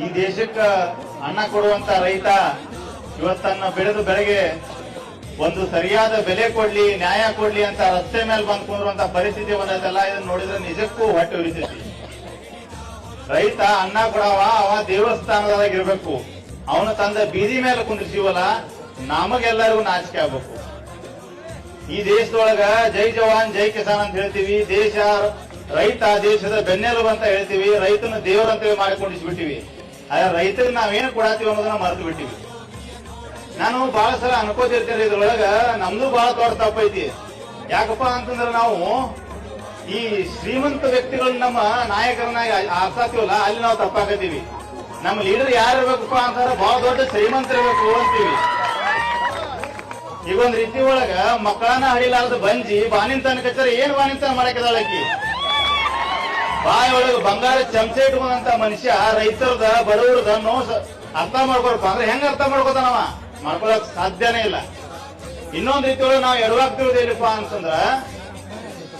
ಈ ದೇಶಕ್ಕ ಅನ್ನ ಕೊಡುವಂತ ರೈತ ಇವತ್ತನ್ನ ಬೆಳೆದು ಬೆಳೆಗೆ ಒಂದು ಸರಿಯಾದ ಬೆಲೆ ಕೊಡ್ಲಿ, ನ್ಯಾಯ ಕೊಡ್ಲಿ ಅಂತ ರಸ್ತೆ ಮೇಲೆ ಬಂದ್ ಕುಂದ್ರಂತ ಪರಿಸ್ಥಿತಿ ಬಂದೈತಲ್ಲ, ಇದನ್ನ ನೋಡಿದ್ರೆ ನಿಜಕ್ಕೂ ಹೊಟ್ಟೆ ಉರಿತೈತಿ. ರೈತ ಅನ್ನ ಕೊಡವ, ಅವ ದೇವಸ್ಥಾನದಾಗ ಇರಬೇಕು. ಅವನ ತಂದ ಬೀದಿ ಮೇಲೆ ಕುಂದ್ರಿಸಿವಲ್ಲ, ನಮಗೆಲ್ಲರಿಗೂ ನಾಚಿಕೆ ಆಗ್ಬೇಕು. ಈ ದೇಶದೊಳಗ ಜೈ ಜವಾನ್, ಜೈ ಕಿಸಾನ್ ಅಂತ ಹೇಳ್ತೀವಿ. ದೇಶ, ರೈತ ದೇಶದ ಬೆನ್ನೆಲುಬು ಅಂತ ಹೇಳ್ತೀವಿ. ರೈತನ ದೇವರಂತೇಳಿ ಮಾಡಿಕೊಂಡಿಸ್ಬಿಟ್ಟಿವಿ. ಆದ್ರೆ ರೈತರಿಗೆ ನಾವೇನು ಕೊಡಾತೀವಿ ಅನ್ನೋದನ್ನ ಮರೆತು ಬಿಟ್ಟಿವಿ. ನಾನು ಬಹಳ ಸಲ ಅನ್ಕೋತಿರ್ತೇನೆ ಇದ್ರೊಳಗ, ನಮ್ದು ಬಹಳ ದೊಡ್ಡ ತಪ್ಪೈತಿ ಯಾಕಪ್ಪ ಅಂತಂದ್ರೆ ನಾವು ಈ ಶ್ರೀಮಂತ ವ್ಯಕ್ತಿಗಳನ್ನ ನಮ್ಮ ನಾಯಕರನ್ನಾಗಿ ಆರ್ಸಾತೀವಲ್ಲ ಅಲ್ಲಿ ನಾವು ತಪ್ಪಾಕತ್ತೀವಿ. ನಮ್ಮ ಲೀಡರ್ ಯಾರು ಇರ್ಬೇಕಪ್ಪ ಅಂತಂದ್ರೆ ಬಹಳ ದೊಡ್ಡ ಶ್ರೀಮಂತರಿರ್ಬೇಕು ಅಂತೀವಿ. ಈಗ ಒಂದ್ ರೀತಿ ಒಳಗ ಮಕ್ಕಳನ್ನ ಹಡಿಲಾರ್ದ ಬಂಜಿ ಬಾನಿಂತನ ಕಚ್ಚರ ಏನ್ ಬಾನಿಂತನ ಮಾಡಕ್ಕಿದಾಳ ಆಕಿ ಬಾಯಿ ಒಳಗ ಬಂಗಾರ ಚಮಚ ಇಟ್ಕೊಂಡಂತ ಮನುಷ್ಯ ರೈತರದ, ಬಡವರದ ನೋ ಅರ್ಥ ಮಾಡ್ಕೊಳ್ಪ ಅಂದ್ರೆ ಹೆಂಗ ಅರ್ಥ ಮಾಡ್ಕೋತಾನವ ಮಾಡ್ಕೊಳಕ್ ಸಾಧ್ಯನೇ ಇಲ್ಲ. ಇನ್ನೊಂದ್ ರೀತಿ ಒಳಗೆ ನಾವು ಎಡವಾಗ್ತಿರೋದೇನಪ್ಪ ಅಂತಂದ್ರ,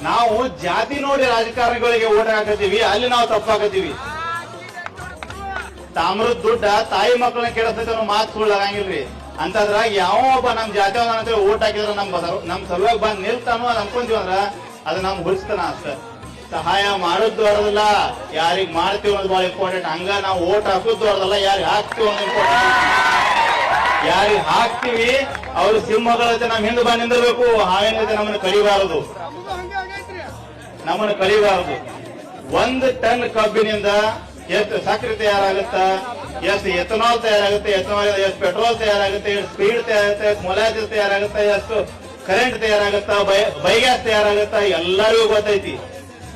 ನಾವು ಜಾತಿ ನೋಡಿ ರಾಜಕಾರಣಿಗಳಿಗೆ ಓಟ್ ಹಾಕತ್ತೀವಿ, ಅಲ್ಲಿ ನಾವು ತಪ್ಪಾಕತ್ತೀವಿ. ತಾಮ್ರದ ದುಡ್ಡ ತಾಯಿ ಮಕ್ಕಳನ್ನ ಕೆಡಿಸ್ತೈತೆ ಅನ್ನೋ ಮಾತು ಸುಳ್ಳು ಆಗಂಗಿಲ್ರಿ. ಅಂತದ್ರಾಗ ಯಾವ ಒಬ್ಬ ನಮ್ ಜಾತಿ ಓಟ್ ಹಾಕಿದ್ರೆ ನಮ್ ನಮ್ ಸಲುವಾಗಿ ಬಂದ್ ನಿಲ್ತಾನೋ ಅದ್ ಅನ್ಕೊಂತೀವಿ ಅಂದ್ರ ಅದು ನಮ್ ಹುರಿಸ್ತಾನ ಅಷ್ಟ. ಸಹಾಯ ಮಾಡೋದ್ ದೊಡ್ಡದಲ್ಲ. ಯಾರಿಗ್ ಮಾಡ್ತೀವಿ ಅನ್ನೋದು ಬಹಳ ಇಂಪಾರ್ಟೆಂಟ್ ಹಂಗ ನಾವು ಓಟ್ ಹಾಕೋದ್ ದೊಡ್ಡದಲ್ಲ. ಯಾರಿಗೆ ಹಾಕ್ತೀವಿ ಅನ್ನೋದು ಇಂಪಾರ್ಟೆಂಟ್ ಯಾರಿಗೆ ಹಾಕ್ತಿವಿ, ಅವ್ರ ಸಿಂಹಗಳ ಜೊತೆ ನಮ್ ಹಿಂದೆ ಬಾ ನಿಂದಿರ್ಬೇಕು. ಹಾವಿನ ಜೊತೆ ನಮ್ಮನ್ನ ಕರಿಬಾರದು. ನಮ್ಮನ್ನ ಕಲಿಬಾರದು ಒಂದು ಟನ್ ಕಬ್ಬಿನಿಂದ ಎಷ್ಟು ಸಕ್ಕರೆ ತಯಾರಾಗುತ್ತ ಎಷ್ಟು ಎಥನಾಲ್ ತಯಾರಾಗುತ್ತೆ, ಎಥನಾಲ್ ಎಷ್ಟು ಪೆಟ್ರೋಲ್ ತಯಾರಾಗುತ್ತೆ ಎಷ್ಟು ಸ್ಪೀಡ್ ತಯಾರಾಗುತ್ತೆ ಎಷ್ಟು ಮೊಲಾಜಿಸ್ ತಯಾರಾಗುತ್ತೆ ಎಷ್ಟು ಕರೆಂಟ್ ತಯಾರಾಗುತ್ತಾ ಬೈಗ್ಯಾಸ್ ತಯಾರಾಗುತ್ತಾ, ಎಲ್ಲರಿಗೂ ಗೊತ್ತೈತಿ.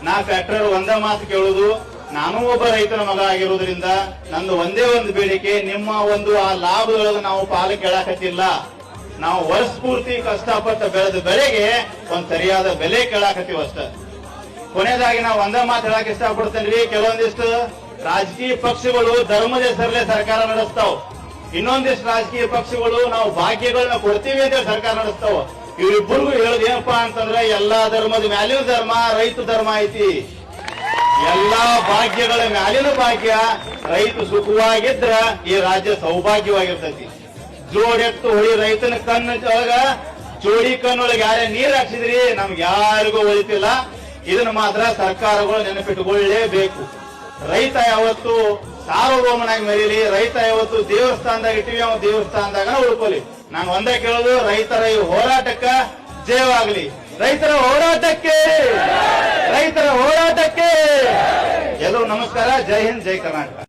ನಾ ಫ್ಯಾಕ್ಟರ್ ಒಂದೇ ಮಾತು ಕೇಳುದು, ನಾನು ಒಬ್ಬ ರೈತನ ಮಗ ಆಗಿರೋದ್ರಿಂದ ನಂದು ಒಂದೇ ಒಂದು ಬೇಡಿಕೆ, ನಿಮ್ಮ ಒಂದು ಆ ಲಾಭದೊಳಗೆ ನಾವು ಪಾಲು ಕೇಳಾಕತ್ತಿಲ್ಲ. ನಾವು ವರ್ಷ ಪೂರ್ತಿ ಕಷ್ಟಪಟ್ಟು ಬೆಳೆದ ಬೆಳೆಗೆ ಒಂದ್ ಸರಿಯಾದ ಬೆಲೆ ಕೇಳಾಕತ್ತೀವಿ ಅಷ್ಟ. ಕೊನೆಯದಾಗಿ ನಾವು ಒಂದೇ ಮಾತು ಹೇಳಕ್ ಇಷ್ಟಪಡ್ತೇನ್ರಿ, ಕೆಲವೊಂದಿಷ್ಟು ರಾಜಕೀಯ ಪಕ್ಷಗಳು ಧರ್ಮದ ಹೆಸರಲ್ಲೇ ಸರ್ಕಾರ ನಡೆಸ್ತಾವ. ಇನ್ನೊಂದಿಷ್ಟು ರಾಜಕೀಯ ಪಕ್ಷಗಳು ನಾವು ಭಾಗ್ಯಗಳನ್ನ ಕೊಡ್ತೀವಿ ಅಂತ ಸರ್ಕಾರ ನಡೆಸ್ತಾವ. ಇವರಿಬ್ಬರಿಗೂ ಹೇಳೋದು ಏನಪ್ಪಾ ಅಂತಂದ್ರೆ ಎಲ್ಲಾ ಧರ್ಮದ ಮ್ಯಾಲಿನ ಧರ್ಮ, ರೈತ ಧರ್ಮ ಐತಿ. ಎಲ್ಲಾ ಭಾಗ್ಯಗಳ ಮ್ಯಾಲಿನ ಭಾಗ್ಯ ರೈತ ಸುಖವಾಗಿದ್ರ ಈ ರಾಜ್ಯ ಸೌಭಾಗ್ಯವಾಗಿರ್ತೈತಿ. ಜೋಡೆತ್ತು ಹೊಳಿ ರೈತನ ಕಣ್ಣು ಒಳಗ, ಜೋಡಿ ಕಣ್ಣೊಳಗೆ ಯಾರೇ ನೀರ್ ಹಾಕ್ಸಿದ್ರಿ, ನಮ್ಗೆ ಯಾರಿಗೂ ಒಳಿತಿಲ್ಲ ಇದನ್ನ ಮಾತ್ರ ಸರ್ಕಾರಗಳು ನೆನಪಿಟ್ಟುಕೊಳ್ಳೇಬೇಕು ರೈತ ಯಾವತ್ತು ಸಾರ್ವಭೌಮನಾಗಿ ಮರೀಲಿ, ರೈತ ಇವತ್ತು ದೇವಸ್ಥಾನದಾಗ ಇಟ್ಟಿವಿ, ಅವ ದೇವಸ್ಥಾನದಾಗ ಉಳ್ಕೊಲಿ. ನಾನು ಒಂದೇ ಕೇಳೋದು, ರೈತರ ಈ ಹೋರಾಟಕ್ಕ ಜಯವಾಗ್ಲಿ. ರೈತರ ಹೋರಾಟಕ್ಕೆ! ರೈತರ ಹೋರಾಟಕ್ಕೆ! ಎಲ್ಲರೂ ನಮಸ್ಕಾರ, ಜೈ ಹಿಂದ್, ಜೈ ಕರ್ನಾಟಕ.